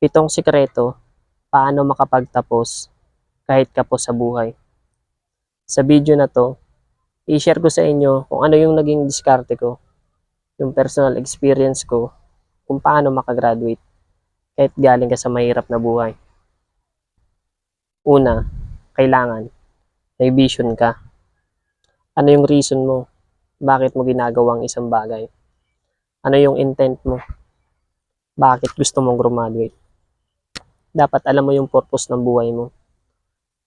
Pitong sikreto paano makapagtapos kahit kapos sa buhay. Sa video na to, i-share ko sa inyo kung ano yung naging diskarte ko, yung personal experience ko, kung paano makagraduate kahit galing ka sa mahirap na buhay. Una, kailangan may vision ka. Ano yung reason mo? Bakit mo ginagawang isang bagay? Ano yung intent mo? Bakit gusto mong graduate? Dapat alam mo yung purpose ng buhay mo.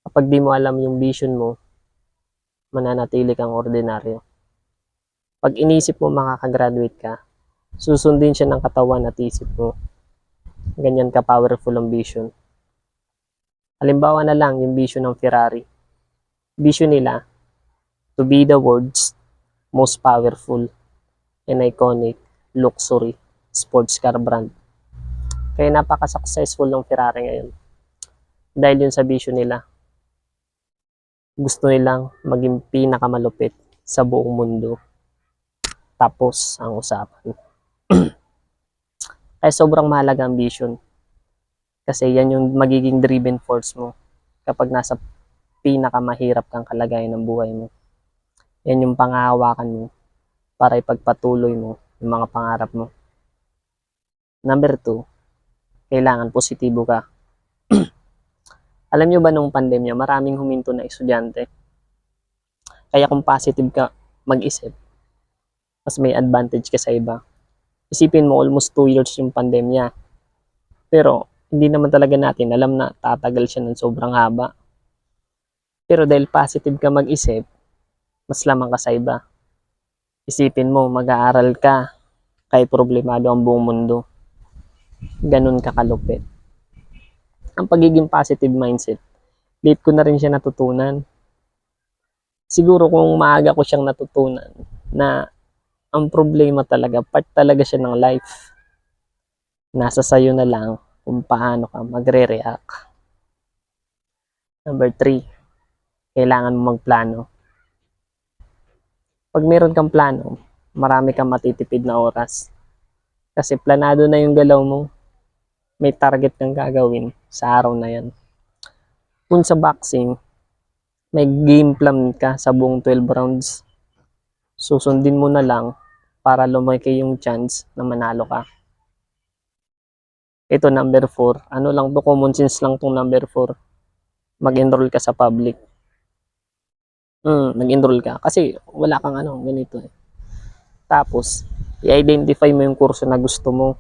Kapag di mo alam yung vision mo, mananatili kang ordinaryo. Pag inisip mo makakagraduate ka, susundin siya ng katawan at isip mo. Ganyan ka powerful ang vision. Halimbawa na lang yung vision ng Ferrari. Vision nila to be the world's most powerful and iconic luxury sports car brand. Kaya napaka-successful ng Ferrari ngayon. Dahil yun sa vision nila. Gusto nilang maging pinakamalupit sa buong mundo. Tapos ang usapan. Kaya sobrang mahalaga ang vision. Kasi yan yung magiging driven force mo kapag nasa pinakamahirap kang kalagayan ng buhay mo. Yan yung pangahawakan mo para ipagpatuloy mo yung mga pangarap mo. Number two, kailangan positibo ka. Alam nyo ba nung pandemya, maraming huminto na estudyante. Kaya kung positive ka mag-isip, mas may advantage ka sa iba. Isipin mo almost 2 years yung pandemya. Pero hindi naman talaga natin alam na tatagal siya ng sobrang haba. Pero dahil positive ka mag-isip, mas lamang ka sa iba. Isipin mo, mag-aaral ka, kahit problemado ang buong mundo. Ganun ka kalupit. Ang pagiging positive mindset, late ko na rin siya natutunan. Siguro kung maaga ko siyang natutunan na ang problema talaga, part talaga siya ng life. Nasa sayo na lang kung paano ka magre-react. Number three, kailangan mo magplano. Pag meron kang plano, marami kang matitipid na oras. Kasi planado na yung galaw mo. May target kang gagawin sa araw na yan. Kung sa boxing, may game plan ka sa buong 12 rounds. Susundin mo na lang para lumaki yung chance na manalo ka. Ito number 4. Ano lang to common sense lang tong number 4. Mag-enroll ka sa public. Mm, mag-enroll ka kasi wala kang ano ganito eh. Tapos i-identify mo yung kurso na gusto mo.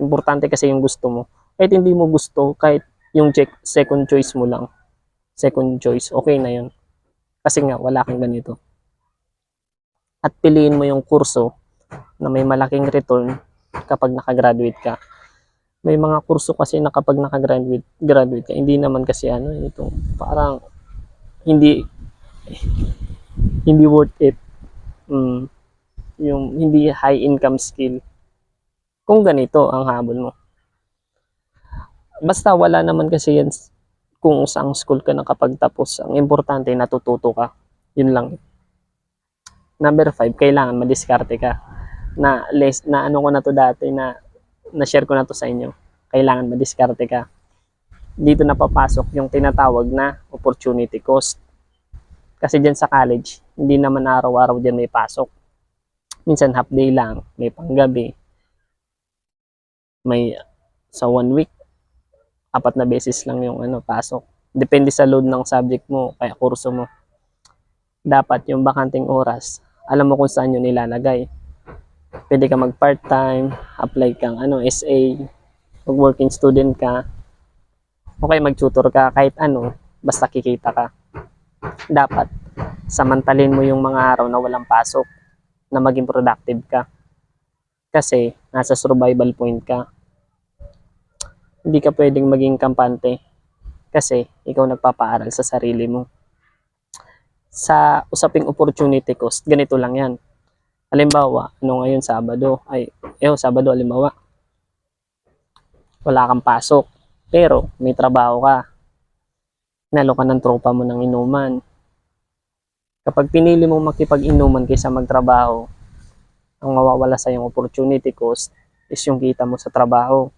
Importante kasi yung gusto mo. Kahit hindi mo gusto, kahit yung check, second choice mo lang. Second choice, okay na yun. Kasi nga, wala kang ganito. At piliin mo yung kurso na may malaking return kapag nakagraduate ka. May mga kurso kasi na kapag nakagraduate graduate ka, hindi naman kasi ano, ito, parang hindi hindi worth it. Mm, yung hindi high income skill. Kung ganito ang habol mo. Basta wala naman kasi yan kung saang school ka nakapagtapos. Ang importante, natututo ka. Yun lang. Number five, kailangan madiskarte ka. Na, less, na ano ko na to dati, na, na share ko na to sa inyo. Kailangan madiskarte ka. Dito na papasok yung tinatawag na opportunity cost. Kasi dyan sa college, hindi naman araw-araw dyan may pasok. Minsan half day lang, may panggabi. May sa one week, apat na beses lang yung ano, pasok. Depende sa load ng subject mo, kaya kurso mo. Dapat yung bakanting oras, alam mo kung saan yun nilalagay. Pwede ka mag part-time, apply kang ano, SA, mag working student ka, o kaya mag-tutor ka, kahit ano, basta kikita ka. Dapat, samantalin mo yung mga araw na walang pasok, na maging productive ka. Kasi, nasa survival point ka hindi ka pwedeng maging kampante kasi ikaw nagpapaaral sa sarili mo. Sa usaping opportunity cost, ganito lang yan. Halimbawa, ano ngayon Sabado, ay, eh, Sabado, halimbawa, wala kang pasok, pero may trabaho ka. Nalo ka ng tropa mo ng inuman. Kapag pinili mong makipag-inuman kaysa magtrabaho, ang mawawala sa yung opportunity cost is yung kita mo sa trabaho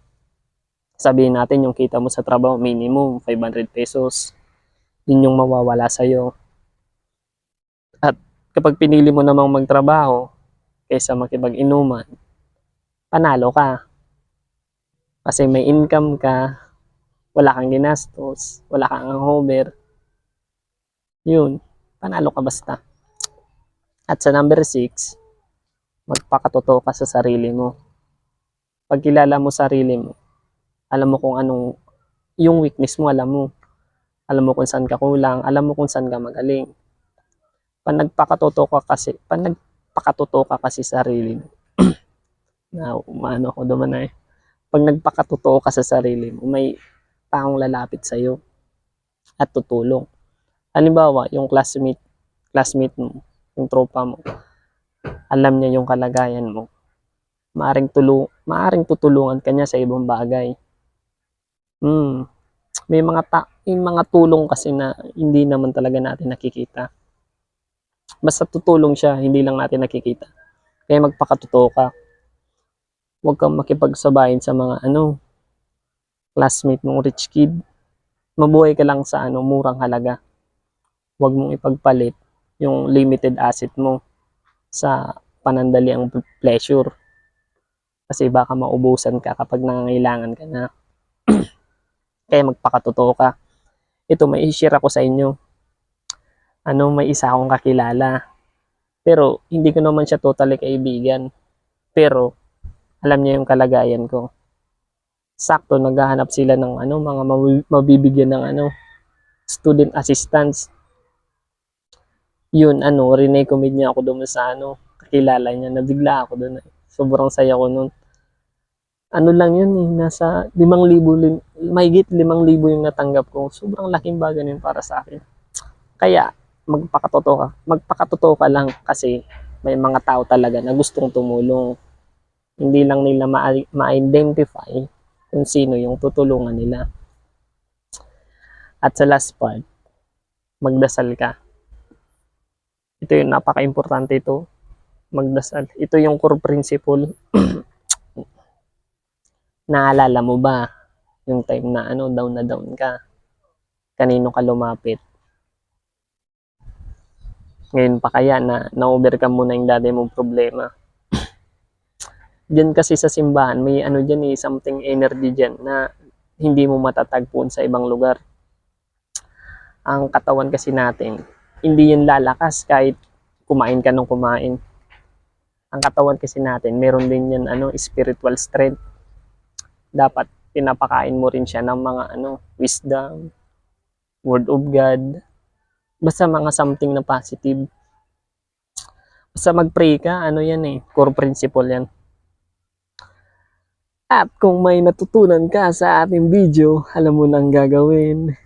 sabihin natin yung kita mo sa trabaho, minimum 500 pesos. Yun yung mawawala sa'yo. At kapag pinili mo namang magtrabaho kaysa makipag-inuman, panalo ka. Kasi may income ka, wala kang ginastos, wala kang hangover. Yun, panalo ka basta. At sa number 6, magpakatotoo ka sa sarili mo. Pag kilala mo sarili mo, alam mo kung anong, yung weakness mo, alam mo. Alam mo kung saan ka kulang, alam mo kung saan ka magaling. Pag nagpakatotoo ka kasi, pag nagpakatotoo ka kasi sa sarili mo, na umano ako duman eh. Pag nagpakatotoo ka sa sarili mo, may taong lalapit sa'yo at tutulong. Halimbawa, yung classmate, classmate mo, yung tropa mo, alam niya yung kalagayan mo. Maaring tulong, maaring tutulungan ka niya sa ibang bagay. Hmm. May mga ta may mga tulong kasi na hindi naman talaga natin nakikita. Basta tutulong siya, hindi lang natin nakikita. Kaya magpakatotoo ka. Huwag kang makipagsabayin sa mga ano, classmate mong rich kid. Mabuhay ka lang sa ano, murang halaga. Huwag mong ipagpalit yung limited asset mo sa panandaliang pleasure. Kasi baka maubusan ka kapag nangangailangan ka na. Kaya magpakatotoo ka. Ito, may share ako sa inyo. Ano, may isa akong kakilala. Pero, hindi ko naman siya totally kaibigan. Pero, alam niya yung kalagayan ko. Sakto, naghahanap sila ng ano, mga mabi- mabibigyan ng ano, student assistance. Yun, ano, rinecommend niya ako doon sa ano, kakilala niya. Nabigla ako doon. eh. Sobrang saya ko noon. Ano lang yun eh, nasa 5,000, lim- mahigit 5,000 yung natanggap ko. Sobrang laking bagay yun para sa akin. Kaya, magpakatotoo ka. Magpakatotoo ka lang kasi may mga tao talaga na gustong tumulong. Hindi lang nila ma- ma-identify kung sino yung tutulungan nila. At sa last part, magdasal ka. Ito yung napaka-importante ito. Magdasal. Ito yung core principle. Naalala mo ba yung time na ano, down na down ka? Kanino ka lumapit? Ngayon pa kaya na na-overcome mo na yung dati mong problema. Diyan kasi sa simbahan, may ano dyan eh, something energy dyan na hindi mo matatagpuan sa ibang lugar. Ang katawan kasi natin, hindi yan lalakas kahit kumain ka nung kumain. Ang katawan kasi natin, meron din yan ano, spiritual strength. Dapat pinapakain mo rin siya ng mga ano, wisdom, word of God, basta mga something na positive. Basta mag-pray ka, ano yan eh, core principle yan. At kung may natutunan ka sa ating video, alam mo nang gagawin.